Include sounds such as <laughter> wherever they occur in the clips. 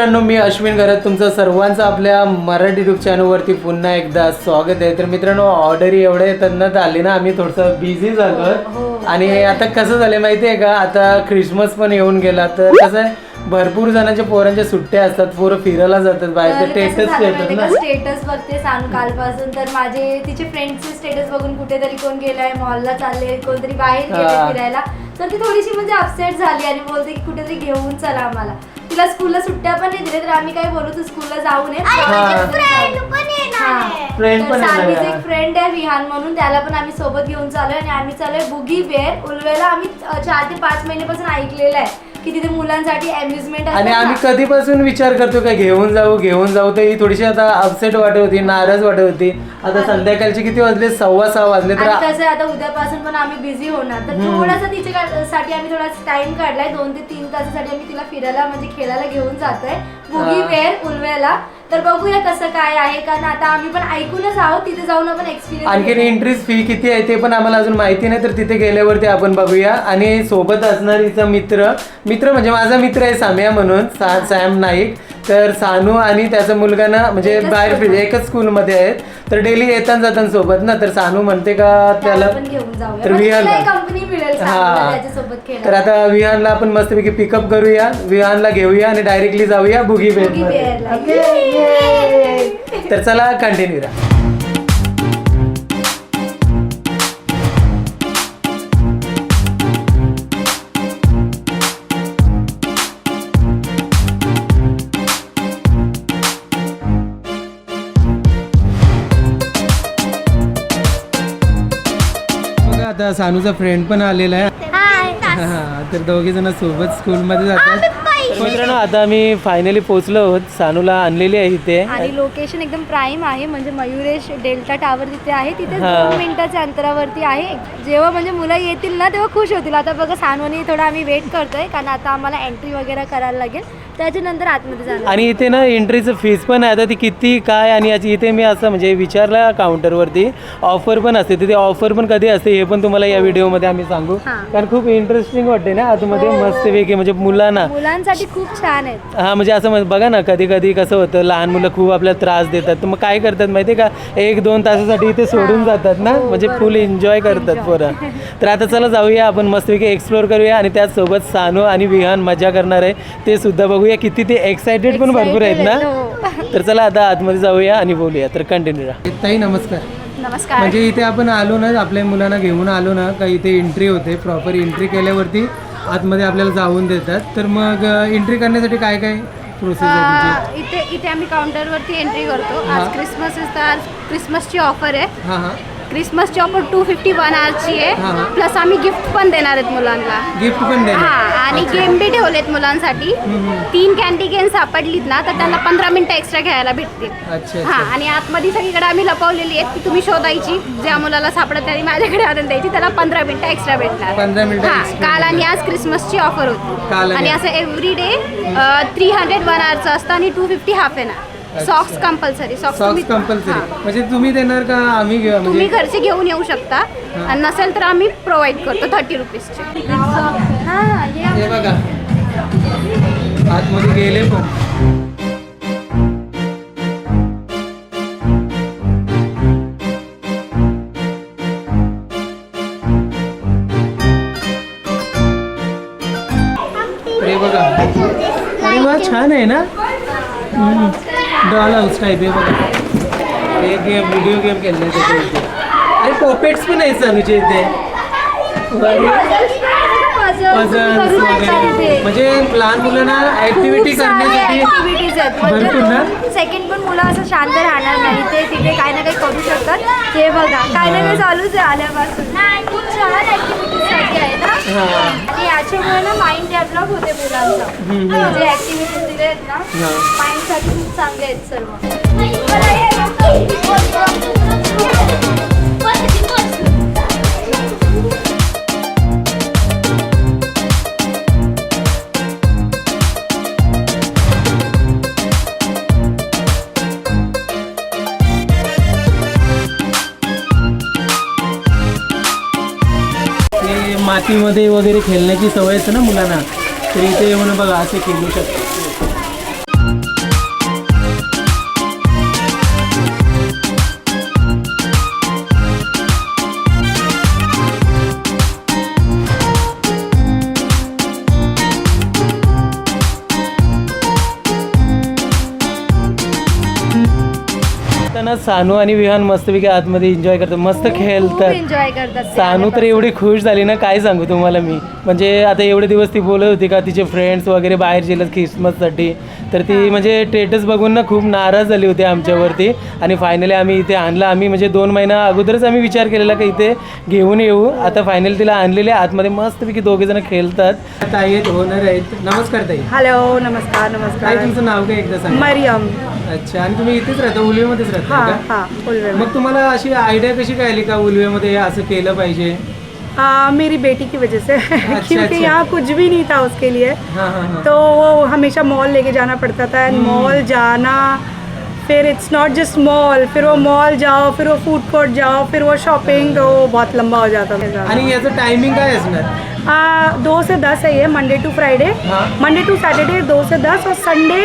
मित्रांनो मी अश्विन घरात तुमचं सर्वांचं आपल्या मराठी युट्यूब चॅनलवरती पुन्हा एकदा स्वागत आहे. तर मित्रांनो ऑर्डरी एवढ्या येतात आली ना आम्ही थोडंसं बिझी झालो आणि आता कसं झालं माहिती आहे का? आता ख्रिसमस पण येऊन गेला. तर कसं आहे भरपूर जणांच्या पोरांच्या सुट्ट्या असतात पोरं फिरायला जातात बाहेर तर येतात ना. स्टेटस बघते सांग कालपासून. तर माझे तिचे फ्रेंड्सचे स्टेटस बघून कुठेतरी कोण गेलाय मॉलला चालले कोणतरी बाहेर गेले हा. फिरायला. तर ती थोडीशी म्हणजे अपसेट झाली आणि बोलते की कुठेतरी घेऊन चला आम्हाला. तिला स्कूलला सुट्ट्या पण नाही दिल्या तर आम्ही काय बोलू तू स्कूलला जाऊ नये. हा. Friend पण येणार सानवीच आहे. एक फ्रेंड आहे विहान म्हणून. त्याला पण आम्ही सोबत घेऊन चाललोय आणि आम्ही चाललोय बुगी बेअर उलवेला आम्ही चार ते पाच महिन्यापासून ऐकलेलं आहे. की तिथे मुलांसाठी अम्युजमेंट आणि आम्ही कधीपासून विचार करतो का घेऊन जाऊ घेऊन जाऊ तर ही थोडीशी आता अपसेट वाटत होती नाराज वाटत होती. आता संध्याकाळचे किती वाजले? सव्वा सहा वाजले तर कसं आता उद्यापासून पण आम्ही बिझी होणार. तर थोडासा तिच्यासाठी आम्ही थोडा टाइम काढलाय. दोन ते तीन तासासाठी आम्ही तिला फिरायला म्हणजे खेळायला घेऊन जातोय. हा. वेअर उलवेला तर बघूया कसं काय आहे कारण आता आम्ही पण ऐकूनच आहोत तिथे जाऊन आपण एक्सपिरियन्स आणखीन एंट्रीज फी किती आहे ते पण आम्हाला अजून माहिती नाही तर तिथे गेल्यावरती आपण बघूया. आणि सोबत असणार हिचा मित्र मित्र म्हणजे माझा मित्र आहे साम्या म्हणून सा सॅम नाईक. तर सानू आणि त्याचा मुलगा ना म्हणजे बाहेर मध्ये. एकच स्कूलमध्ये आहेत. तर डेली येताना जाताना सोबत ना तर सानू म्हणते का त्याला घेऊन तर म्हणजे कंपनी मिळेल हा. त्याच्यासोबत तर आता विहानला आपण मस्तपैकी पिकअप करूया. विहानला घेऊया आणि डायरेक्टली जाऊया बुगी बेअरला. तर चला कंटिन्यू राहा सानूचा फ्रेंड पण आलेला आहे. हा, तर दोघे जण सोबत स्कूलमध्ये जातात. मित्रांनो आता आम्ही फायनली पोहोचलो आहोत. सानूला आणलेली आहे इथे. आणि लोकेशन एकदम प्राईम आहे. म्हणजे मयुरेश डेल्टा टावर तिथे आहे तिथे. दोन मिनिटाच्या अंतरावरती आहे. जेव्हा म्हणजे मुलं येतील ना तेव्हा खुश होतील. आता बघा सानवणी थोडा आम्ही वेट करतोय. कारण आता आम्हाला एंट्री वगैरे करायला लागेल. त्याच्यानंतर आतमध्ये जाणार. आणि इथे ना एंट्रीचं फीस पण आहे. आता ती किती काय आणि याची इथे मी असं म्हणजे विचारलं काउंटरवरती ऑफर पण असते. तिथे ऑफर पण कधी असते हे पण तुम्हाला या व्हिडिओमध्ये आम्ही सांगू. हा. कारण खूप इंटरेस्टिंग वाटते ना. आतमध्ये हो. मस्तपैकी म्हणजे मुलांना. मुलांसाठी खूप छान आहेत हा म्हणजे असं बघा ना कधी कधी कसं होतं लहान मुलं खूप आपल्याला त्रास देतात. तर मग काय करतात माहिती आहे का? एक दोन तासासाठी इथे सोडून जातात ना. हो, म्हणजे फुल एन्जॉय करतात. पोरं. तर आता चला जाऊया. आपण मस्तपैकी एक्सप्लोर करूया. आणि त्याचसोबत सानू आणि विहान मजा करणार आहे. ते सुद्धा बघूया. किती ते एक्सायटेड पण भरपूर आहेत ना? आहेत, तर चला आता आतमध्ये जाऊया आणि बोलूया. तर कंटिन्यू राहा. ताई नमस्कार. नमस्कार. म्हणजे इथे आपण आलो ना आपल्या मुलांना घेऊन आलो ना का इथे एंट्री होते प्रॉपर एंट्री केल्यावरती आतमध्ये आपल्याला जाऊन देतात. तर मग एंट्री करण्यासाठी काय काय प्रोसेस आहे इथे इथे आम्ही काउंटरवरती एंट्री करतो. हा. आज क्रिसमस तर क्रिसमसची ऑफर आहे. क्रिसमसची ऑफर टू फिफ्टी वन आरची. आहे प्लस आम्ही गिफ्ट पण देणार आहेत मुलांना। गिफ्ट पण हा आणि गेम बी ठेवलेत मुलांसाठी. तीन कॅन्डी गेम सापडलीत ना तर त्यांना पंधरा मिनिटं एक्स्ट्रा घ्यायला भेटतील. हा आणि आतमध्ये सगळीकडे आम्ही लपवलेली आहेत ती तुम्ही शोधायची. ज्या मुलाला सापडत त्याने माझ्याकडे आणून द्यायची. त्याला पंधरा मिनिटं एक्स्ट्रा भेटणार. 15 मिनिटं हा काल आणि. आज क्रिसमसची ऑफर होती. आणि. असं every day three hundred one आवरचं असतं आणि टू फिफ्टी हाफ येणार सॉक्स कंपल्सरी सॉक्स कंपल्सरी म्हणजे तुम्ही देणार का आम्ही घेऊ तुम्ही म्हणजे घरचे घेऊन येऊ शकता. आणि नसेल तर आम्ही प्रोव्हाइड करतो थर्टी रुपीजचे हा बघा. आतमध्ये गेले पण. अरे बघा. अरे वा छान आहे ना? डॉल हाऊस टाईप आहे बघा. हे गेम व्हिडिओ गेम खेळण्यासाठी इथे अरे पॉपेट्स पण आहेत चालूचे इथे. Puzzles वगैरे. म्हणजे लहान मुलांना ऍक्टिव्हिटी करण्यासाठी आहेत. भरपूर ना? म्हणजे सेकंड पण मुलं असं शांत राहणार नाही. ते तिथे काही ना काही करू शकतात. हे बघा काही ना काही चालूच आहे आल्यापासून. खूप छान ऍक्टिव्हिटीजसाठी आहे ना. हा. आणि याच्यामुळे ना माइंड डेव्हलप होते मुलांचा. हम्म. म्हणजे ऍक्टिव्हिटीज दिले आहेत ना हा. माइंडसाठी खूप चांगले आहेत सर्व. मातीमध्ये वगैरे खेळण्याची सवय असते ना मुलांना तर इथे येऊन बघा असे खेळू शकतात. ना सानू आणि विहान मस्तपैकी आतमध्ये एन्जॉय करतात. मस्त खेळतात. एन्जॉय करतात ते सानू तर एवढी खुश झाली ना काय सांगू तुम्हाला मी. म्हणजे आता एवढे दिवस ती बोलत होती का तिचे फ्रेंड्स वगैरे बाहेर गेलं ख्रिसमससाठी तर ती म्हणजे स्टेटस बघून ना खूप नाराज झाली होती आमच्यावरती. आणि फायनली आम्ही इथे आणलं. आम्ही म्हणजे दोन महिना अगोदरच आम्ही विचार केलेला की इथे घेऊन येऊ. आता फायनली तिला आणलेले आतमध्ये मस्तपैकी दोघे जण खेळतात. ताई आहेत ओनर आहेत. नमस्कार ताई. हॅलो नमस्कार ताई नमस्कार तुमचं नाव काय एकदा सांगा. मरियम. अच्छा आणि तुम्ही इथेच राहता उलवेमध्येच राहता? हाँ का? हाँ उलवे मग तुम्हाला अशी आयडिया कशी काय आली का उलवेमध्ये असं केलं पाहिजे? आ, मेरी बेटी की वजह से. <laughs> क्योंकि अच्छा। यहाँ कुछ भी नहीं था उसके लिए. हां हां हां. तो वो हमेशा मॉल लेके जाना पड़ता था एंड मॉल जाना फिर इट्स नॉट जस्ट मॉल फिर वो मॉल जाओ फिर वो फूड कोर्ट जाओ फिर वो शॉपिंग तो वो बहुत लंबा हो जाता था. आणि याचं टायमिंग काय असणार? आ, दो से दस है ये मंडे टू फ्राइडे हाँ। मंडे टू सैटरडे दो से दस और संडे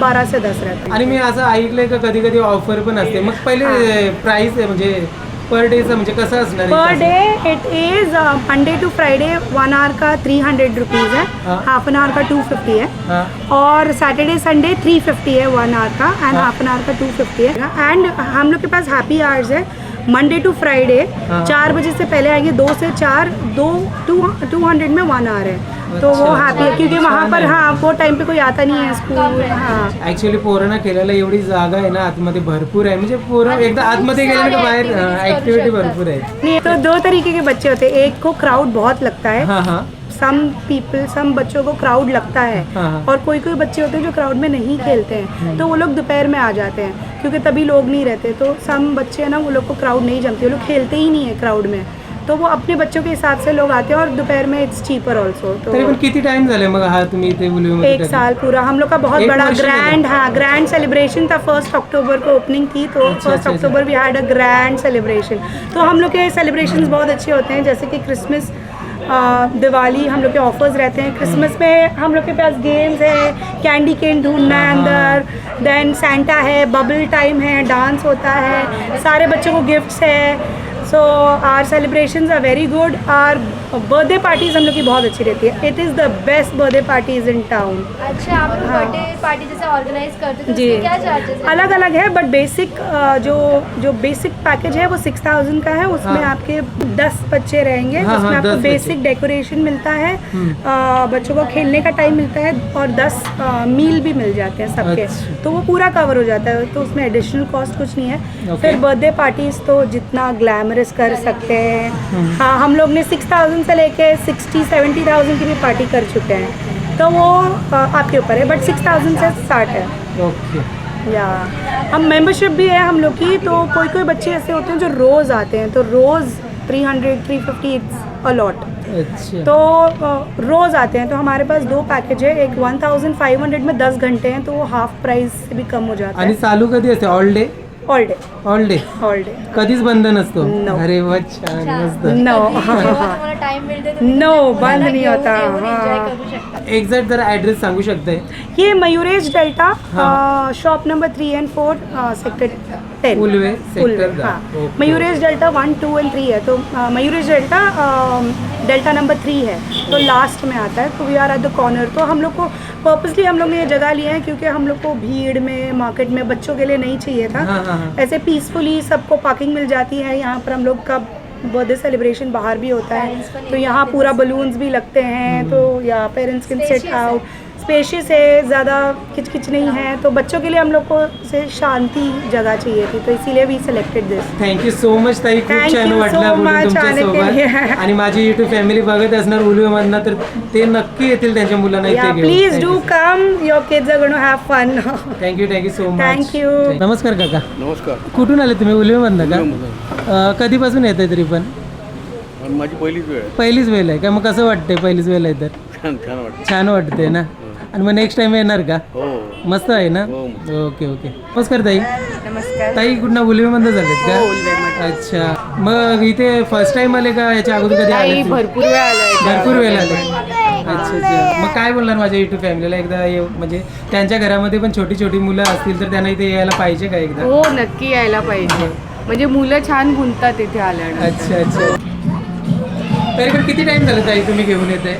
बारह से दस रहता है। आणि मी असं ऐकलंय का कधी कधी ऑफ़र पण असते. मग पहिले प्राइस आहे म्हणजे पर डेचं म्हणजे कसं असणार per day it is Monday to Friday one hour का थ्री हंड्रेड रुपीज़ है हाँ। हाफ़ एन आवर का टू फिफ्टी है हाँ। और सैटरडे संडे थ्री फिफ्टी है वन आवर का एंड हाँ। हाफ़ एन आवर का टू फिफ्टी है एंड हम लोग के पास हैप्पी आवर्स है. Monday to Friday. चार बजे से पहले आएँगे दो से चार दो टू टू हंड्रेड में वन आवर है। तो वो अच्छा, हैप्पी है क्योंकि वहाँ पर है। वो टाइम पे कोई आता नहीं है स्कूल हाँ। ऍक्च्युली पोरांना खेळायला एवढी जागा आहे ना आतमध्ये भरपूर आहे. म्हणजे पोरं एकदा आतमध्ये गेले ना बाहेर ऍक्टिव्हिटी भरपूर आहे. नहीं तो दो तरीके के बच्चे होते. हैं एक को क्राउड बहुत लगता है. हाँ हाँ. सम पीपल सम बच्चों को क्राउड लगता है। हाँ, हाँ। और कोई कोई बच्चे होते हैं जो क्राउड में नहीं खेलते हैं। तो वो लोग दोपहर में आ जाते हैं क्योंकि तभी लोग नहीं रहते। तो सम बच्चे हैं ना वो लोग को क्राउड नहीं जमती। वो लोग खेलते ही नहीं है क्राउड में। तो वो अपने बच्चों के हिसाब से लोग आते हैं और दोपहर में इट्स चीपर ऑल्सो तो तरी पण किती टाइम झाले मग हा तुम्ही इथे उलवेमध्ये एक साल पूरा। हम लोग का बहुत बड़ा ग्रैंड हाँ ग्रैंड सेलिब्रेशन था फ़र्स्ट अक्टूबर को ओपनिंग थी। तो first October we had a grand celebration तो हम लोग के सेलिब्रेशन बहुत अच्छे होते हैं जैसे कि क्रिसमस दिवाली हम लोग के ऑफर्स रहते हैं। क्रिसमस में हम लोग के पास गेम्स है कैंडी केन ढूंढना है अंदर देन सेंटा है बबल टाइम है डांस होता है, सारे बच्चों को गिफ्ट्स है। So our celebration are very good our birthday parties हम लोग की बहुत अच्छी रहती है. It is the best birthday parties in town अच्छा आप लोग हाँ। बर्थडे पार्टी जैसे ऑर्गेनाइज करते तो जी. क्या चार्जेस अलग अलग है बट बेसिक जो जो बेसिक पैकेज है वो सिक्स थाउज़ेंड का है. उसमें हाँ। आपके दस बच्चे रहेंगे. हाँ, उसमें हाँ, आपको बेसिक डेकोरेशन मिलता है. हम्म। बच्चों को खेलने का टाइम मिलता है और दस मील भी मिल जाते हैं सबके. अच्छा। तो वो पूरा कवर हो जाता है. तो उसमें एडिशनल कॉस्ट कुछ नहीं है. फिर बर्थडे पार्टीज़ तो जितना ग्लैमरस कर सकते हैं। हाँ हम लोग ने सिक्स थाउज़ेंड से लेके सिक्सटी सेवेंटी थाउज़ेंड की भी पार्टी कर चुके हैं तो वो आपके ऊपर है बट सिक्स थाउज़ेंड से स्टार्ट है ओके या हम मेंबरशिप भी है हम लोग की तो कोई कोई बच्चे ऐसे होते हैं जो रोज़ आते हैं तो रोज़ three hundred three fifty it's a lot अच्छा तो रोज़ आते हैं तो हमारे पास दो पैकेज है एक वन थाउज़ेंड फाइव हंड्रेड में दस घंटे हैं तो वो हाफ़ प्राइस से भी कम हो जाता है। चालू कधी असते all day all day all day all day कधीच बंद नसतो? No. अरे वा छान मस्त. नो <laughs> बंद नहीं होता, हाँ। एक्झॅक्ट जरा ऍड्रेस सांगू शकताय? ये मयूरेश डेल्टा हाँ। Shop number three and four sector ten Ulwe, sector। हाँ. Mayuresh Delta one two and three है. तो अ, Mayuresh Delta Delta number three है. तो लास्ट में आता है. तो we are at the corner तो हम लोग को पर्पसली हम लोग ने ये जगह लिया है क्योंकि हम लोग को भीड़ में मार्केट में बच्चों के लिए नहीं चाहिए था. हाँ हाँ हाँ. ऐसे पीसफुली सबको पार्किंग मिल जाती है. यहाँ पर हम लोग का बर्थडे सेलिब्रेशन बाहर भी होता है। तो यहाँ पूरा बलून्स भी लगते हैं तो या पेरेंट्स कैन सेट है। आउट स्पेशियस है ज़्यादा किचकिच नहीं है। तो बच्चों के लिए हम लोग को से शांति जगह चाहिए थी तो इसीलिए we selected this thank you so much ताई. खूप Thank छान you वाटलं so बोलून much आने के तुमच्या लिए. सोबत आणि माझी युट्यूब फॅमिली बघत असणार उलवेमधनं तर ते नक्की येतील त्यांच्या मुलांना या इथे please do come your kids are to have fun thank you thank you so much Thank you. नमस्कार काका. नमस्कार. कुठून आले तुम्ही उलवेमधनं का. अं, कधीपासून येत आहे तरी पण? आणि माझी पहिलीच वेळ आहे. पहिलीच वेळ आहे का? मग कसं वाटतंय पहिलीच वेळ आहे तर? छान छान वाटतं छान वाटतंय ना? आणि मग नेक्स्ट टाइम येणार का? हो. मस्त आहे ना? हो. Okay okay. नमस्कार ताई. नमस्कार. ताई कुठं उलवेमधनं झालेत का? अच्छा. मग इथे फर्स्ट टाइम आले का? याच्या अगोदर कधी आले भरपूर वेळ आलोय भरपूर वेळ आले. अच्छा अच्छा. मग काय बोलणार माझ्या युट्यूब फॅमिलीला एकदा ये- म्हणजे त्यांच्या घरामध्ये पण छोटी छोटी मुलं असतील तर त्यांना इथे यायला पाहिजे का एकदा? हो नक्की यायला पाहिजे. म्हणजे मुलं छान गुंततात इथे आल्यानंतर. अच्छा अच्छा. तरी पण किती टाइम झालं ताई तुम्ही घेऊन येते?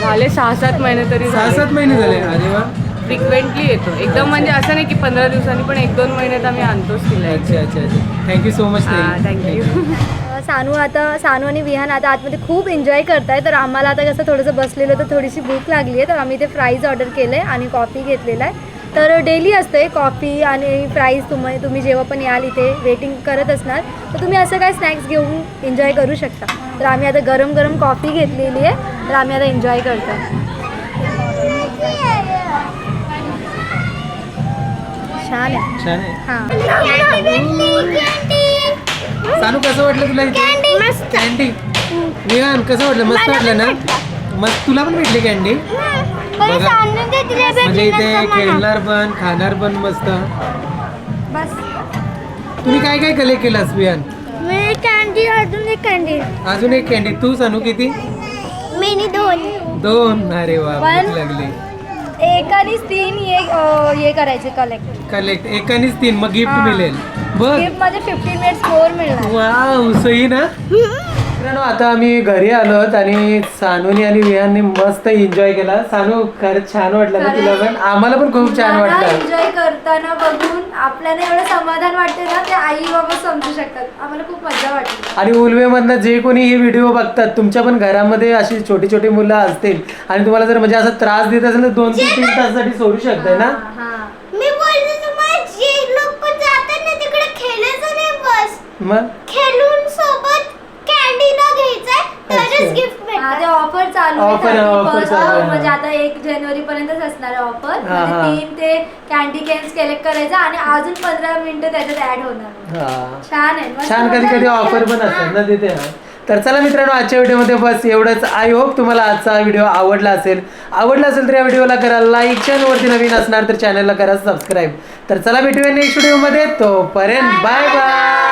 झाले सहा सात महिने तरी सहा झाले. सात महिने झाले. अरे वा. फ्रिक्वेंटली येतो. एकदम म्हणजे असं नाही की पंधरा दिवसांनी पण एक दोन महिन्यात आम्ही आणतोच तिला अच्छा अच्छा अच्छा. Thank you so much thank you अ, सानू आता सानू आणि विहान आता आतमध्ये खूप एन्जॉय करताय. तर आम्हाला आता कसं थोडंसं बसलेलं तर थोडीशी भूक लागली आहे तर आम्ही ते फ्राईज ऑर्डर केलं आहे आणि कॉफी घेतलेला आहे. तर डेली असते कॉफी आणि फ्राईज तुम्ही तुम्ही जेव्हा पण याल इथे वेटिंग करत असणार तर तुम्ही असं काय स्नॅक्स घेऊन एन्जॉय करू शकता. तर आम्ही आता गरम गरम कॉफी घेतलेली आहे तर आम्ही आता एन्जॉय करतो. छान आहे. हां. सानू कसं वाटलं तुला इथे? कॅन्डी कसं वाटलं? मस्त वाटलं ना? मस्त. तुला पण भेटली कॅन्डी बघा म्हणजे इथे खेळणार पण खाणार पण मस्त. बस. तुम्ही काय काय कलेक्ट केलास विहान मी कॅन्डी अजून एक कॅन्डी अजून एक कॅन्डी तू सानू किती? मिनी दोन. दोन? अरे वा भूक लागली. एकानेच तीन हे अ, हे करायचे कलेक्ट कलेक्ट एकानेच तीन मग गिफ्ट हा. मिळेल. बघ. गिफ्टमध्ये फिफ्टीन मिनिट्स मोर मिळणार. वाव सही ना? मित्रांनो आता आम्ही घरी आलोत आणि सानूनी आणि विहाननी मस्त एन्जॉय केला. सानू खरंच छान वाटलं ना तुला पण? आम्हाला पण खूप छान वाटलं. एन्जॉय करताना बघून आपल्याला एवढं समाधान वाटते ना ते आई बाबा समजू शकतात. आम्हाला खूप मजा वाटली. आणि उलवेमधनं जे कोणी हे व्हिडिओ बघतात तुमच्या पण घरामध्ये अशी छोटी छोटी मुलं असतील. आणि तुम्हाला जर म्हणजे असा त्रास देत असेल तर दोन ते तीन तासासाठी सोडू शकताय ना? हा मी बोलते तुम्हाला जे लोक जातात ना तिकडे खेळायचं नाही बस. मग खेळून सोबत कॅन्डी न घ्यायचंय तरच अच्छा. गिफ्ट ते भेटणार ऑफर चालू आहे Offer, 31st, offer चालू आहे, हा. म्हणजे आता एक जानेवारी पर्यंतच असणार आहे ऑफर हा, हा. तीन ते कॅन्डी कॅन्स कलेक्ट करायचं आणि अजून पंधरा मिनिटं त्याच्यात ऍड होणार. हा. छान आहे मस्त छान कधी कधी. ऑफर पण असतात ना तिथे. हा तर चला मित्रांनो आजच्या व्हिडिओमध्ये बस एवढंच. आय होप तुम्हाला आजचा व्हिडिओ आवडला असेल. आवडला असेल तर या व्हिडिओला करा लाईक चॅनलवरती नवीन असणार तर चॅनलला करा सबस्क्राईब तर चला भेटूया नेक्स्ट व्हिडिओमध्ये तोपर्यंत बाय बाय